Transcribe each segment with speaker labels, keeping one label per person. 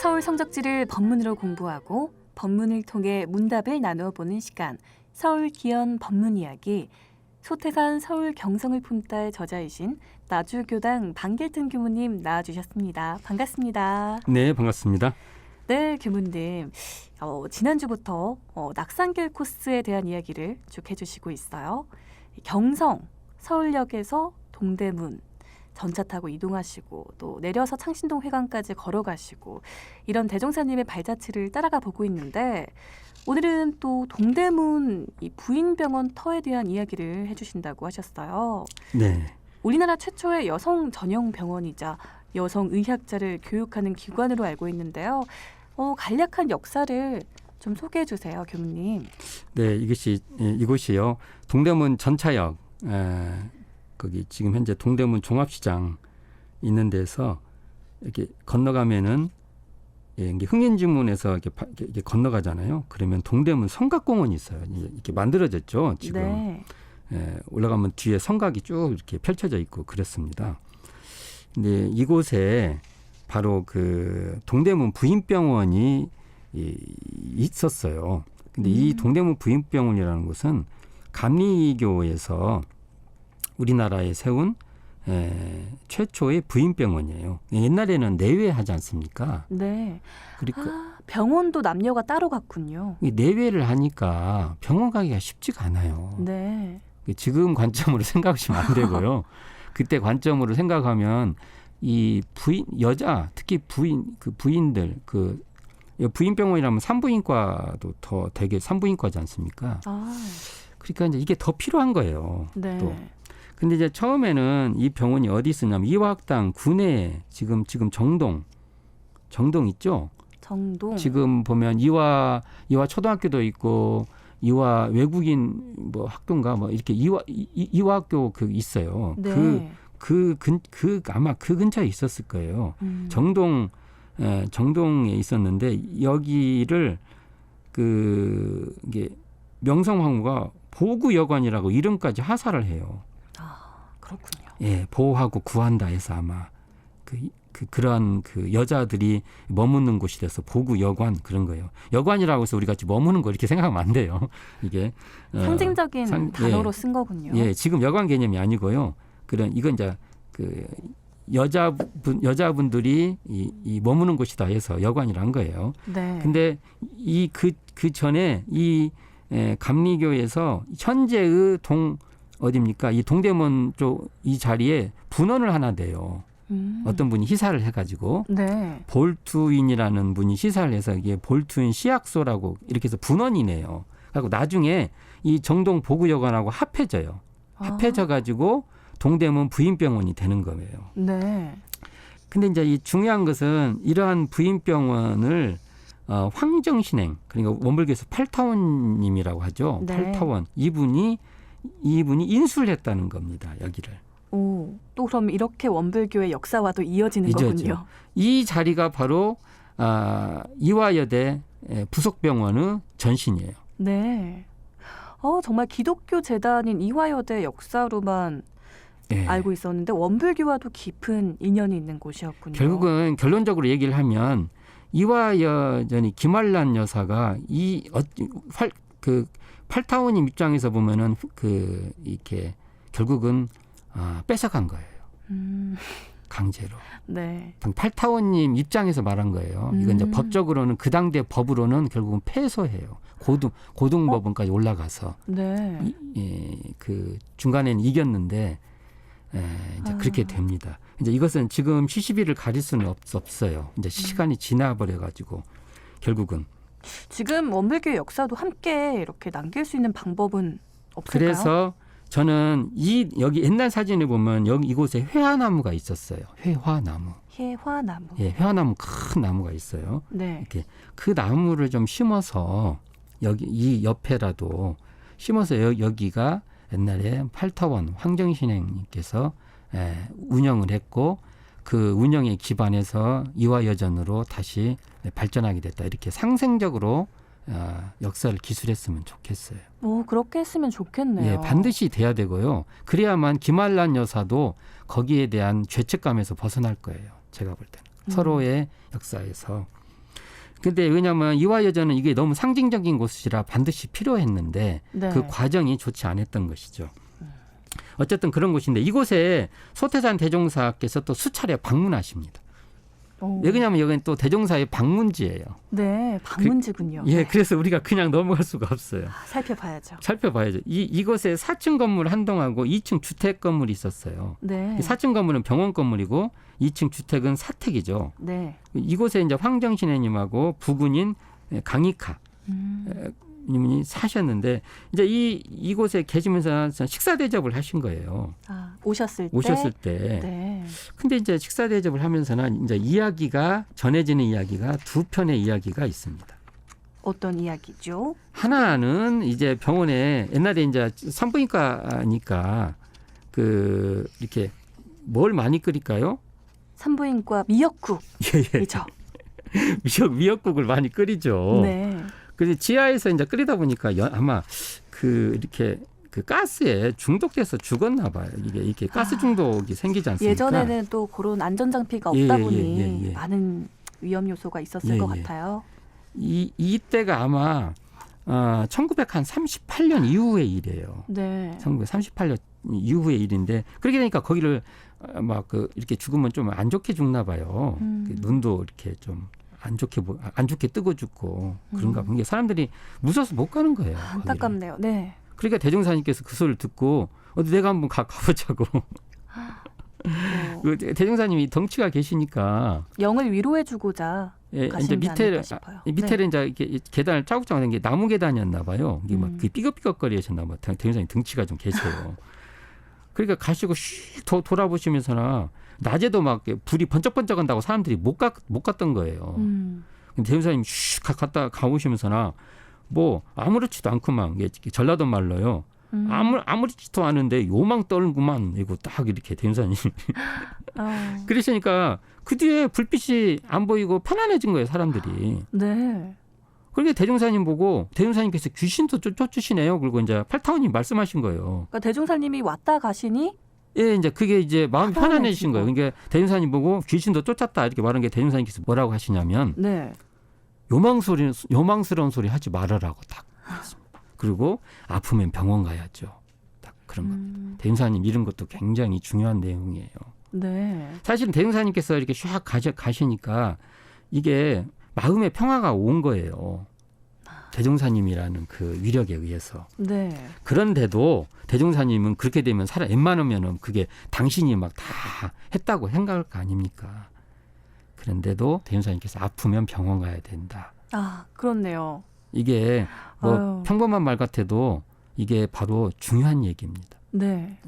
Speaker 1: 서울 성적지를 법문으로 공부하고 법문을 통해 문답을 나누어 보는 시간 서울 기원 법문 이야기 소태산 서울 경성을 품다의 저자이신 나주교당 방길튼 교무님 나와주셨습니다. 반갑습니다.
Speaker 2: 네, 반갑습니다.
Speaker 1: 네, 교무님. 어, 지난주부터 어, 낙산길 코스에 대한 이야기를 쭉 해주시고 있어요. 경성, 서울역에서 동대문, 전차 타고 이동하시고 또 내려서 창신동 회관까지 걸어가시고 이런 대종사님의 발자취를 따라가 보고 있는데 오늘은 또 동대문 이 부인병원 터에 대한 이야기를 해주신다고 하셨어요.
Speaker 2: 네.
Speaker 1: 우리나라 최초의 여성 전용 병원이자 여성 의학자를 교육하는 기관으로 알고 있는데요. 어, 간략한 역사를 좀 소개해 주세요, 교무님.
Speaker 2: 네, 이것이 예, 이곳이요. 동대문 전차역 에, 거기 지금 현재 동대문 종합시장 있는 데서 이렇게 건너가면은 예, 이게 흥인지문에서 이렇게, 바- 이렇게, 건너가잖아요. 그러면 동대문 성곽공원이 있어요. 이렇게 만들어졌죠. 지금
Speaker 1: 네.
Speaker 2: 예, 올라가면 뒤에 성곽이 쭉 이렇게 펼쳐져 있고 그렇습니다. 근데 이곳에 바로 그 동대문 부인병원이 이, 있었어요. 근데 이
Speaker 1: 음.
Speaker 2: 동대문 부인병원이라는 곳은 감리교에서 우리나라에 세운 에, 최초의 부인병원이에요. 옛날에는 내외하지 않습니까?
Speaker 1: 네.
Speaker 2: 그러니까
Speaker 1: 아, 병원도 남녀가 따로 갔군요.
Speaker 2: 이 내외를 하니까 병원 가기가 쉽지가 않아요.
Speaker 1: 네.
Speaker 2: 지금 관점으로 생각하시면 안 되고요. 그때 관점으로 생각하면 이 부인 여자 특히 부인 그 부인들 그 부인병원이라면 산부인과도 더 되게 산부인과지 않습니까?
Speaker 1: 아,
Speaker 2: 그러니까 이제 이게 더 필요한 거예요.
Speaker 1: 네.
Speaker 2: 또. 근데 이제 처음에는 이 병원이 어디 있었냐면 이화학당 구내에 지금 지금 정동 정동 있죠?
Speaker 1: 정동.
Speaker 2: 지금 보면 이화 이화 초등학교도 있고 이화 외국인 뭐 학교인가 뭐 이렇게 이화 이- 이- 이화학교 그 있어요.
Speaker 1: 네.
Speaker 2: 그그 근 그 아마 그 근처에 있었을 거예요.
Speaker 1: 음.
Speaker 2: 정동 에, 정동에 있었는데 여기를 그 이게 명성황후가 보구여관이라고 이름까지 하사를 해요.
Speaker 1: 아, 그렇군요.
Speaker 2: 예, 보호하고 구한다 해서 아마 그, 그 그런 그 여자들이 머무는 곳이 돼서 보구 여관 그런 거예요. 여관이라고 해서 우리 같이 머무는 거 이렇게 생각하면 안 돼요. 이게 어,
Speaker 1: 상징적인
Speaker 2: 상-
Speaker 1: 단어로
Speaker 2: 예.
Speaker 1: 쓴 거군요.
Speaker 2: 예, 지금 여관 개념이 아니고요. 그런 이건 이제 그 여자분 여자분들이 이, 이 머무는 곳이다 해서 여관이란 거예요.
Speaker 1: 네.
Speaker 2: 근데 이 그그 전에 이 에, 감리교에서 현재의 동 어디입니까? 이 동대문 쪽 이 자리에 분원을 하나 돼요.
Speaker 1: 음.
Speaker 2: 어떤 분이 희사를 해가지고
Speaker 1: 네.
Speaker 2: 볼투인이라는 분이 시사를 해서 이게 볼투인 시약소라고 이렇게 해서 분원이네요. 그리고 나중에 이 정동 보구여관하고 합해져요. 합해져 가지고 동대문 부인병원이 되는 거예요.
Speaker 1: 아, 네.
Speaker 2: 근데 이제 이 중요한 것은 이러한 부인병원을 어, 황정신행 그러니까 원불교에서 팔타원님이라고 하죠.
Speaker 1: 네.
Speaker 2: 팔타원 이분이 이분이 인수를 했다는 겁니다. 여기를
Speaker 1: 오, 또 그럼 이렇게 원불교의 역사와도 이어지는
Speaker 2: 이어지죠.
Speaker 1: 거군요.
Speaker 2: 이 자리가 바로 아, 이화여대 에, 부속병원의 전신이에요.
Speaker 1: 네. 어, 정말 기독교 재단인 이화여대 역사로만
Speaker 2: 예.
Speaker 1: 알고 있었는데 원불교와도 깊은 인연이 있는 곳이었군요.
Speaker 2: 결국은 결론적으로 얘기를 하면 이화여전이 김한란 여사가 이 어, 활, 그 팔타원님 입장에서 보면은 그 이렇게 결국은 아, 뺏어간 거예요.
Speaker 1: 음,
Speaker 2: 강제로.
Speaker 1: 네.
Speaker 2: 팔타원님 입장에서 말한 거예요. 이건 이제
Speaker 1: 음.
Speaker 2: 법적으로는 그 당대 법으로는 결국은 패소해요. 고등 고등법원까지 올라가서
Speaker 1: 네.
Speaker 2: 이, 예, 그 중간에는 이겼는데 에, 이제
Speaker 1: 아.
Speaker 2: 그렇게 됩니다. 이제 이것은 지금 시시비를 가릴 수는 없, 없어요. 이제 시간이 지나버려 가지고 결국은
Speaker 1: 지금 원불교의 역사도 함께 이렇게 남길 수 있는 방법은 없을까요?
Speaker 2: 그래서 저는 이 여기 옛날 사진을 보면 여기 이곳에 회화나무가 있었어요. 회화나무.
Speaker 1: 해화나무.
Speaker 2: 예, 회화나무 큰 나무가 있어요.
Speaker 1: 네.
Speaker 2: 이렇게 그 나무를 좀 심어서 여기 이 옆에라도 심어서 여, 여기가 옛날에 팔타원 황정신행님께서 에, 운영을 했고 그 운영에 기반해서 이화여전으로 다시 발전하게 됐다 이렇게 상생적으로 어, 역사를 기술했으면 좋겠어요.
Speaker 1: 오, 그렇게 했으면 좋겠네요.
Speaker 2: 예, 반드시 돼야 되고요. 그래야만 김한란 여사도 거기에 대한 죄책감에서 벗어날 거예요. 제가 볼 때는
Speaker 1: 음.
Speaker 2: 서로의 역사에서 근데 왜냐하면 이화여전은 이게 너무 상징적인 곳이라 반드시 필요했는데
Speaker 1: 네.
Speaker 2: 그 과정이 좋지 않았던 것이죠. 어쨌든 그런 곳인데 이곳에 소태산 대종사께서 또 수차례 방문하십니다.
Speaker 1: 오.
Speaker 2: 왜 그러냐면 여기는 또 대종사의 방문지예요.
Speaker 1: 네, 방문지군요.
Speaker 2: 예,
Speaker 1: 네.
Speaker 2: 그래서 우리가 그냥 넘어갈 수가 없어요.
Speaker 1: 아, 살펴봐야죠.
Speaker 2: 살펴봐야죠. 이 이곳에 4층 건물 한 동하고 2층 주택 건물이 있었어요.
Speaker 1: 네.
Speaker 2: 이 4층 건물은 병원 건물이고 2층 주택은 사택이죠.
Speaker 1: 네.
Speaker 2: 이곳에 이제 황정신혜님하고 부군인 강익하
Speaker 1: 음.
Speaker 2: 님이 사셨는데 이제 이 이곳에 계시면서 식사 대접을 하신 거예요.
Speaker 1: 아, 오셨을 때.
Speaker 2: 오셨을 때.
Speaker 1: 네.
Speaker 2: 근데 이제 식사 대접을 하면서는 이제 이야기가 전해지는 이야기가 두 편의 이야기가 있습니다.
Speaker 1: 어떤 이야기죠?
Speaker 2: 하나는 이제 병원에 옛날에 이제 산부인과니까 그 이렇게 뭘 많이 끓일까요?
Speaker 1: 산부인과 미역국.
Speaker 2: 예, 예.
Speaker 1: 이죠.
Speaker 2: 미역 미역국을 많이 끓이죠.
Speaker 1: 네.
Speaker 2: 그래서 지하에서 이제 끓이다 보니까 여- 아마 그 이렇게 그 가스에 중독돼서 죽었나 봐요. 이게 이렇게 가스
Speaker 1: 아.
Speaker 2: 중독이 생기지 않습니까?
Speaker 1: 예전에는 또 그런 안전 장비가
Speaker 2: 예,
Speaker 1: 없다
Speaker 2: 예,
Speaker 1: 보니
Speaker 2: 예, 예.
Speaker 1: 많은 위험 요소가 있었을
Speaker 2: 예,
Speaker 1: 것
Speaker 2: 예.
Speaker 1: 같아요.
Speaker 2: 이 이때가 아마 어, 1938년 이후의 일이에요.
Speaker 1: 네.
Speaker 2: 1938년 이후의 일인데 그렇게 되니까 거기를 어, 막그 이렇게 죽으면 좀 안 좋게 죽나 봐요.
Speaker 1: 음.
Speaker 2: 그 눈도 이렇게 좀 안 좋게 보- 안 좋게 뜨고 죽고 그런가
Speaker 1: 음.
Speaker 2: 봐. 이게 사람들이 무서워서 못 가는 거예요.
Speaker 1: 안타깝네요. 네.
Speaker 2: 그러니까 대종사님께서 그 소리를 듣고 어디 내가 한번 가, 가보자고. 뭐그 대종사님이 덩치가 계시니까
Speaker 1: 영을 위로해주고자
Speaker 2: 예, 이제
Speaker 1: 가신 게
Speaker 2: 밑에
Speaker 1: 아닐까 싶어요. 네.
Speaker 2: 밑에를 이제 이렇게 계단을 짜국짜국 된게 나무 계단이었나 봐요. 이게
Speaker 1: 음.
Speaker 2: 막그 삐걱삐걱거리셨나 봐. 대- 대종사님 등치가 좀 계세요. 그러니까 가시고 슉 도- 돌아보시면서나 낮에도 막 불이 번쩍번쩍한다고 사람들이 못, 가, 못 갔던 거예요.
Speaker 1: 음.
Speaker 2: 근데 대종사님 슉 가- 갔다 가보시면서나 뭐 아무렇지도 않구만. 이게 전라도 말로요.
Speaker 1: 음.
Speaker 2: 아무 아무렇지도 않은데 요망 떨구만 이거 딱 이렇게 대종사님
Speaker 1: 아,
Speaker 2: 그러시니까 그 뒤에 불빛이 안 보이고 편안해진 거예요 사람들이.
Speaker 1: 네.
Speaker 2: 그러니까 대종사님 보고 대종사님께서 귀신도 쫓- 쫓으시네요. 그리고 이제 팔타원님 말씀하신 거예요.
Speaker 1: 그러니까 대종사님이 왔다 가시니
Speaker 2: 예, 이제 그게 이제 마음이. 편안해지신 거예요. 그러니까 대종사님 보고 귀신도 쫓았다 이렇게 말한 게 대종사님께서 뭐라고 하시냐면
Speaker 1: 네.
Speaker 2: 요망 소리 요망스러운 소리 하지 말아라고 딱. 그리고 아프면 병원 가야죠. 딱 그런 거.
Speaker 1: 음,
Speaker 2: 대종사님 이런 것도 굉장히 중요한 내용이에요.
Speaker 1: 네.
Speaker 2: 사실은 대종사님께서 이렇게 샥 가시, 가시니까 이게 마음의 평화가 온 거예요. 대종사님이라는 그 위력에 의해서.
Speaker 1: 네.
Speaker 2: 그런데도 대종사님은 그렇게 되면 살아 웬만하면은 그게 당신이 막 다 했다고 생각할 거 아닙니까? 그런데도 대종사님께서 아프면 병원 가야 된다.
Speaker 1: 아, 그렇네요.
Speaker 2: 이게 뭐
Speaker 1: 아유.
Speaker 2: 평범한 말 같아도 이게 바로 중요한 얘기입니다.
Speaker 1: 네.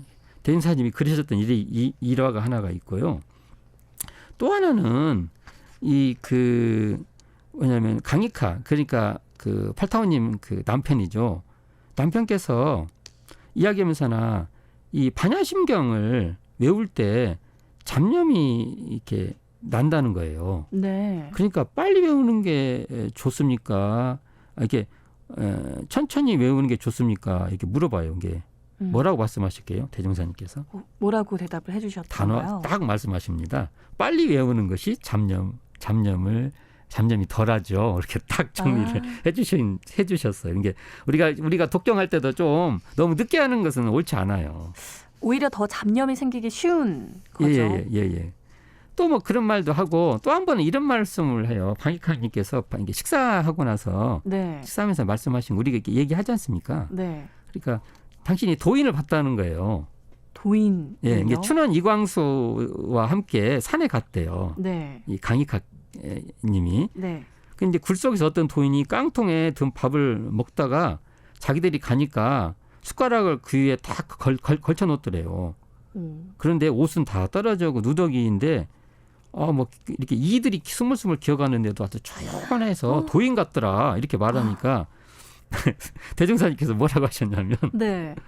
Speaker 2: 대인사님이 그러셨던 일이 이, 일화가 하나가 있고요. 또 하나는 이 그 뭐냐면 강익하 그러니까 그 팔타오님 그 남편이죠. 남편께서 이야기하면서나 이 반야심경을 외울 때 잡념이 이렇게 난다는 거예요.
Speaker 1: 네.
Speaker 2: 그러니까 빨리 외우는 게 좋습니까? 아, 에, 천천히 외우는 게 좋습니까? 이렇게 물어봐요. 이게
Speaker 1: 음.
Speaker 2: 뭐라고 말씀하실게요, 대종사님께서?
Speaker 1: 뭐- 뭐라고 대답을 해주셨던가요?
Speaker 2: 단어 딱 말씀하십니다. 빨리 외우는 것이 잡념, 잡념을 잡념이 덜하죠. 이렇게 딱 정리를
Speaker 1: 아,
Speaker 2: 해주신 해주셨어요. 이게 우리가 우리가 독경할 때도 좀 너무 늦게 하는 것은 옳지 않아요.
Speaker 1: 오히려 더 잡념이 생기기 쉬운 거죠.
Speaker 2: 예예예 예, 예. 또뭐 그런 말도 하고 또 한 번은 이런 말씀을 해요. 방익환님께서 이게 식사하고 나서
Speaker 1: 네.
Speaker 2: 식사하면서 말씀하신 거 우리가 이렇게 얘기하지 않습니까?
Speaker 1: 네.
Speaker 2: 그러니까 당신이 도인을 봤다는 거예요.
Speaker 1: 도인.
Speaker 2: 예, 이게 춘원 이광수와 함께 산에 갔대요.
Speaker 1: 네.
Speaker 2: 이 강익학 님이
Speaker 1: 네.
Speaker 2: 근데 굴 속에서 어떤 도인이 깡통에 든 밥을 먹다가 자기들이 가니까 숟가락을 그 위에 딱 걸, 걸, 걸쳐 놓더래요.
Speaker 1: 음.
Speaker 2: 그런데 옷은 다 떨어져고 누더기인데 어뭐 이렇게 이들이 스물스물 기어가는데도 아주 조용해서
Speaker 1: 어.
Speaker 2: 도인 같더라 이렇게 말하니까 대종사님께서 뭐라고 하셨냐면
Speaker 1: 네.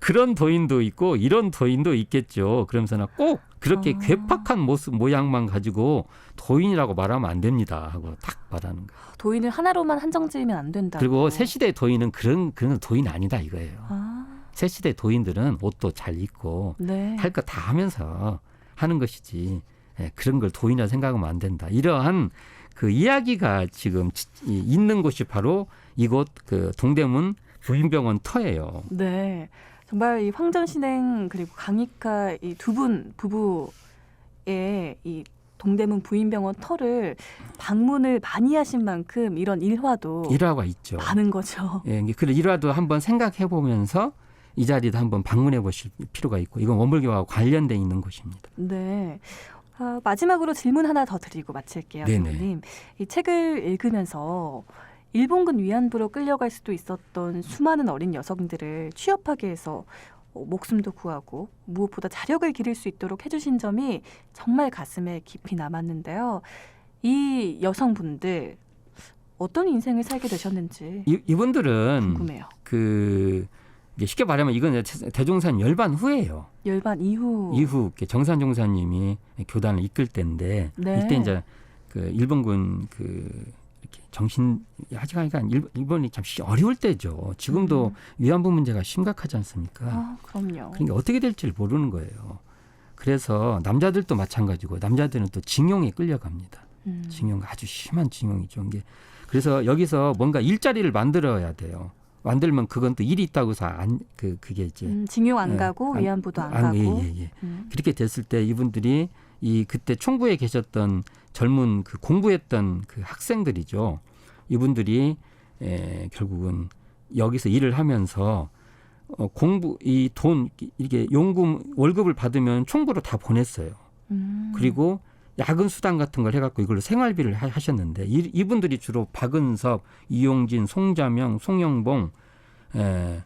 Speaker 2: 그런 도인도 있고 이런 도인도 있겠죠. 그러면서는 꼭 그렇게
Speaker 1: 아.
Speaker 2: 괴팍한 모습 모양만 가지고 도인이라고 말하면 안 됩니다 하고 딱 말하는 거예요.
Speaker 1: 도인을 하나로만 한정지으면 안 된다.
Speaker 2: 그리고 새 시대 도인은 그런 그런 도인 아니다 이거예요.
Speaker 1: 아,
Speaker 2: 새 시대 도인들은 옷도 잘 입고
Speaker 1: 네.
Speaker 2: 할거 다 하면서 하는 것이지 예, 그런 걸 도인이라 생각하면 안 된다. 이러한 그 이야기가 지금 있는 곳이 바로 이곳 그 동대문 부인병원 터예요.
Speaker 1: 네. 정말 이 황전신행 그리고 강익하 이 두 분 부부의 이 동대문 부인병원 터를 방문을 많이 하신 만큼 이런 일화도
Speaker 2: 일화가 있죠.
Speaker 1: 많은 거죠.
Speaker 2: 예, 그 일화도 한번 생각해 보면서 이 자리도 한번 방문해 보실 필요가 있고 이건 원불교와 관련돼 있는 곳입니다.
Speaker 1: 네. 아, 마지막으로 질문 하나 더 드리고 마칠게요. 교수님. 이 책을 읽으면서 일본군 위안부로 끌려갈 수도 있었던 수많은 어린 여성들을 취업하게 해서 어, 목숨도 구하고 무엇보다 자력을 기를 수 있도록 해주신 점이 정말 가슴에 깊이 남았는데요. 이 여성분들 어떤 인생을 살게 되셨는지
Speaker 2: 이, 이분들은
Speaker 1: 궁금해요.
Speaker 2: 그 쉽게 말하면 이건 대종산 열반 후예요.
Speaker 1: 열반 이후
Speaker 2: 이후 정산 종사님이 교단을 이끌 때인데
Speaker 1: 네.
Speaker 2: 이때 이제 그 일본군 그 이렇게 정신 하지가 일- 일본이 참 시- 어려울 때죠. 지금도
Speaker 1: 음.
Speaker 2: 위안부 문제가 심각하지 않습니까?
Speaker 1: 아, 그럼요.
Speaker 2: 그러니까 어떻게 될지 모르는 거예요. 그래서 남자들도 마찬가지고 남자들은 또 징용에 끌려갑니다.
Speaker 1: 음.
Speaker 2: 징용 아주 심한 징용이죠. 이게 그래서 여기서 뭔가 일자리를 만들어야 돼요. 만들면 그건 또 일이 있다고 해서 안 그 그게 이제
Speaker 1: 음, 징용 안
Speaker 2: 예,
Speaker 1: 가고
Speaker 2: 안-
Speaker 1: 위안부도 안,
Speaker 2: 안-
Speaker 1: 가고
Speaker 2: 예, 예, 예.
Speaker 1: 음.
Speaker 2: 그렇게 됐을 때 이분들이 이 그때 총부에 계셨던 젊은 그 공부했던 그 학생들이죠. 이분들이 에, 결국은 여기서 일을 하면서 어, 공부 이 돈 이게 용금 월급을 받으면 총부로 다 보냈어요.
Speaker 1: 음.
Speaker 2: 그리고 야근 수당 같은 걸 해갖고 이걸로 생활비를 하- 하셨는데 이, 이분들이 주로 박은섭, 이용진, 송자명, 송영봉, 에, 송,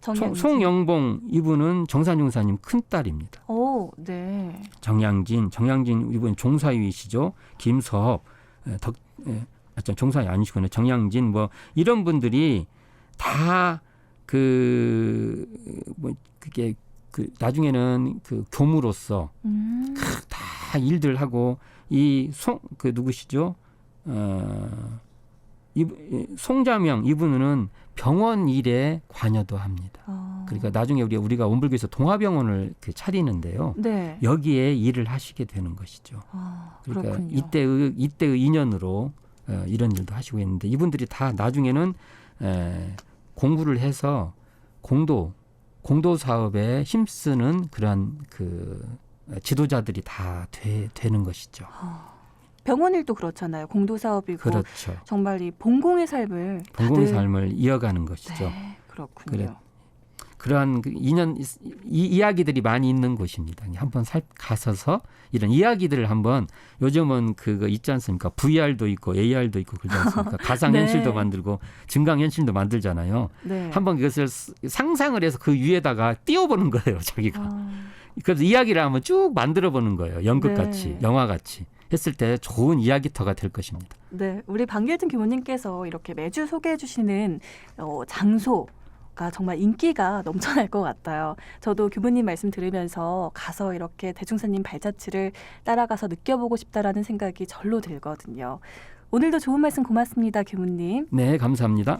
Speaker 1: 정양진.
Speaker 2: 송 영봉 이분은 정산용사님 큰 딸입니다.
Speaker 1: 오, 네.
Speaker 2: 정양진, 정양진 이분 종사위이시죠. 김서업, 에, 덕, 에, 아, 저 종사위 아니시구나. 정양진 뭐 이런 분들이 다 그 뭐 그게 그 나중에는 그 교무로서
Speaker 1: 음.
Speaker 2: 다 일들 하고 이 송 그 누구시죠? 어, 이 송자명 이분은 병원 일에 관여도 합니다.
Speaker 1: 어.
Speaker 2: 그러니까 나중에 우리 우리가 원불교에서 동아병원을 그 차리는데요.
Speaker 1: 네.
Speaker 2: 여기에 일을 하시게 되는 것이죠.
Speaker 1: 아,
Speaker 2: 그러니까
Speaker 1: 그렇군요.
Speaker 2: 이때의 이때의 인연으로 어, 이런 일도 하시고 있는데 이분들이 다 나중에는 에, 공부를 해서 공도 공도 사업에 힘쓰는 그러한 그 지도자들이 다 되, 되는 것이죠.
Speaker 1: 아, 병원 일도 그렇잖아요. 공도 사업이고
Speaker 2: 그렇죠.
Speaker 1: 정말 이 봉공의 삶을 다들-
Speaker 2: 삶을 이어가는 것이죠.
Speaker 1: 네, 그렇군요.
Speaker 2: 그래. 그러한 그 인연 이 이야기들이 많이 있는 곳입니다. 한번 살 가서서 이런 이야기들을 한번 요즘은 그거 있지 않습니까? VR도 있고 AR도 있고 그러지 않습니까? 가상 현실도
Speaker 1: 네.
Speaker 2: 만들고 증강 현실도 만들잖아요.
Speaker 1: 네.
Speaker 2: 한번 그것을 스- 상상을 해서 그 위에다가 띄워보는 거예요, 자기가.
Speaker 1: 아,
Speaker 2: 그래서 이야기를 한번 쭉 만들어 보는 거예요. 연극 같이,
Speaker 1: 네.
Speaker 2: 영화 같이 했을 때 좋은 이야기터가 될 것입니다.
Speaker 1: 네, 우리 방길진 교수님께서 이렇게 매주 소개해 주시는 어, 장소가 정말 인기가 넘쳐날 것 같아요. 저도 교수님 말씀 들으면서 가서 이렇게 대중사님 발자취를 따라가서 느껴보고 싶다라는 생각이 절로 들거든요. 오늘도 좋은 말씀 고맙습니다, 교수님.
Speaker 2: 네, 감사합니다.